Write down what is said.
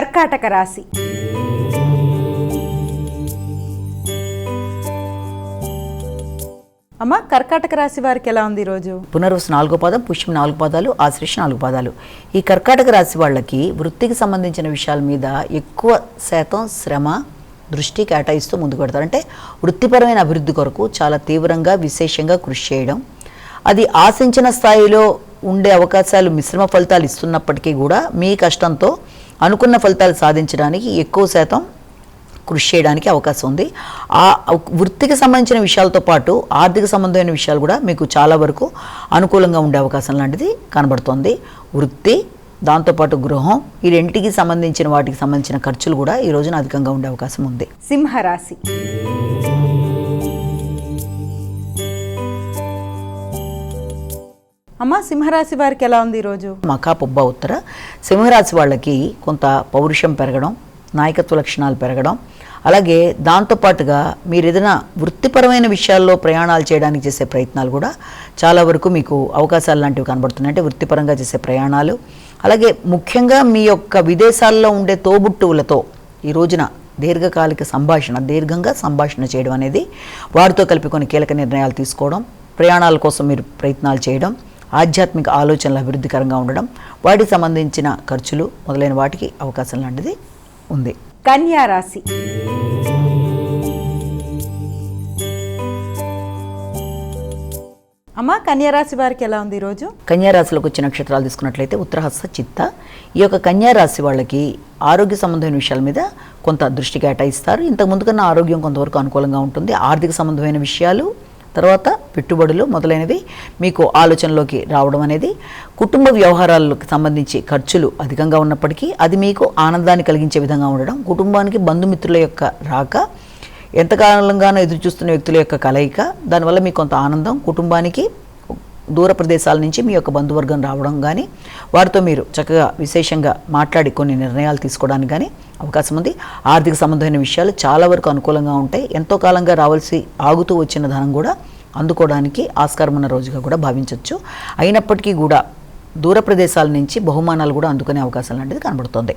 కర్కాటక రాశి. అమ్మ కర్కాటక రాశి వారికి ఎలా ఉంది ఈరోజు? పునర్వసు నాలుగో పాదం పుష్యం నాలుగు పాదాలు ఆశ్లేష నాలుగు పాదాలు. ఈ కర్కాటక రాశి వాళ్ళకి వృత్తికి సంబంధించిన విషయాల మీద ఎక్కువ శాతం శ్రమ దృష్టి కేటాయిస్తూ ముందుకు పెడతారు అంటే వృత్తిపరమైన అభివృద్ధి కొరకు చాలా తీవ్రంగా విశేషంగా కృషి చేయడం. అది ఆశించిన స్థాయిలో ఉండే అవకాశాలు మిశ్రమ ఫలితాలు ఇస్తున్నప్పటికీ కూడా మీ కష్టంతో అనుకున్న ఫలితాలు సాధించడానికి ఎక్కువ శాతం కృషి చేయడానికి అవకాశం ఉంది. ఆ వృత్తికి సంబంధించిన విషయాలతో పాటు ఆర్థిక సంబంధమైన విషయాలు కూడా మీకు చాలా వరకు అనుకూలంగా ఉండే అవకాశం లాంటిది కనబడుతోంది. వృత్తి దాంతోపాటు గృహం ఈ రెంటికి సంబంధించిన వాటికి సంబంధించిన ఖర్చులు కూడా ఈ రోజున అధికంగా ఉండే అవకాశం ఉంది. సింహరాశి. అమ్మ సింహరాశి వారికి ఎలా ఉంది ఈరోజు? మకా పుబ్బ ఉత్తర. సింహరాశి వాళ్ళకి కొంత పౌరుషం పెరగడం నాయకత్వ లక్షణాలు పెరగడం అలాగే దాంతోపాటుగా మీరు ఏదైనా వృత్తిపరమైన విషయాల్లో ప్రయాణాలు చేయడానికి చేసే ప్రయత్నాలు కూడా చాలా వరకు మీకు అవకాశాలు లాంటివి కనబడుతున్నాయి. అంటే వృత్తిపరంగా చేసే ప్రయాణాలు అలాగే ముఖ్యంగా మీ యొక్క విదేశాల్లో ఉండే తోబుట్టువులతో ఈ రోజున దీర్ఘకాలిక సంభాషణ దీర్ఘంగా సంభాషణ చేయడం అనేది వారితో కలిపి కొన్ని కీలక నిర్ణయాలు తీసుకోవడం ప్రయాణాల కోసం మీరు ప్రయత్నాలు చేయడం ఆధ్యాత్మిక ఆలోచనలు అభివృద్ధికరంగా ఉండడం వాటికి సంబంధించిన ఖర్చులు మొదలైన వాటికి అవకాశం లాంటిది ఉంది. కన్యా రాశి. అమ్మ కన్యా రాశి వారికి ఎలా ఉంది ఈరోజు? కన్యారాశిలోకి వచ్చే నక్షత్రాలు తీసుకున్నట్లయితే ఉత్తరహస్త చిత్త. ఈ యొక్క కన్యారాశి వాళ్ళకి ఆరోగ్య సంబంధమైన విషయాల మీద కొంత దృష్టి కేటాయిస్తారు. ఇంతకు ముందు కన్నా ఆరోగ్యం కొంతవరకు అనుకూలంగా ఉంటుంది. ఆర్థిక సంబంధమైన విషయాలు తర్వాత పెట్టుబడులు మొదలైనవి మీకు ఆలోచనలోకి రావడం అనేది కుటుంబ వ్యవహారాలకు సంబంధించి ఖర్చులు అధికంగా ఉన్నప్పటికీ అది మీకు ఆనందాన్ని కలిగించే విధంగా ఉండడం కుటుంబానికి బంధుమిత్రుల యొక్క రాక ఎంతకాలంగానో ఎదురు చూస్తున్న వ్యక్తుల యొక్క కలయిక దానివల్ల మీకు కొంత ఆనందం కుటుంబానికి దూర ప్రదేశాల నుంచి మీ యొక్క బంధువర్గం రావడం కానీ వారితో మీరు చక్కగా విశేషంగా మాట్లాడి కొన్ని నిర్ణయాలు తీసుకోవడానికి కానీ అవకాశం ఉంది. ఆర్థిక సంబంధమైన విషయాలు చాలా వరకు అనుకూలంగా ఉంటాయి. ఎంతో కాలంగా రావాల్సి ఆగుతూ వచ్చిన ధనం కూడా అందుకోవడానికి ఆస్కారం ఉన్న రోజుగా కూడా భావించవచ్చు అయినప్పటికీ కూడా దూర ప్రదేశాల నుంచి బహుమానాలు కూడా అందుకునే అవకాశం లాంటిది కనబడుతోంది.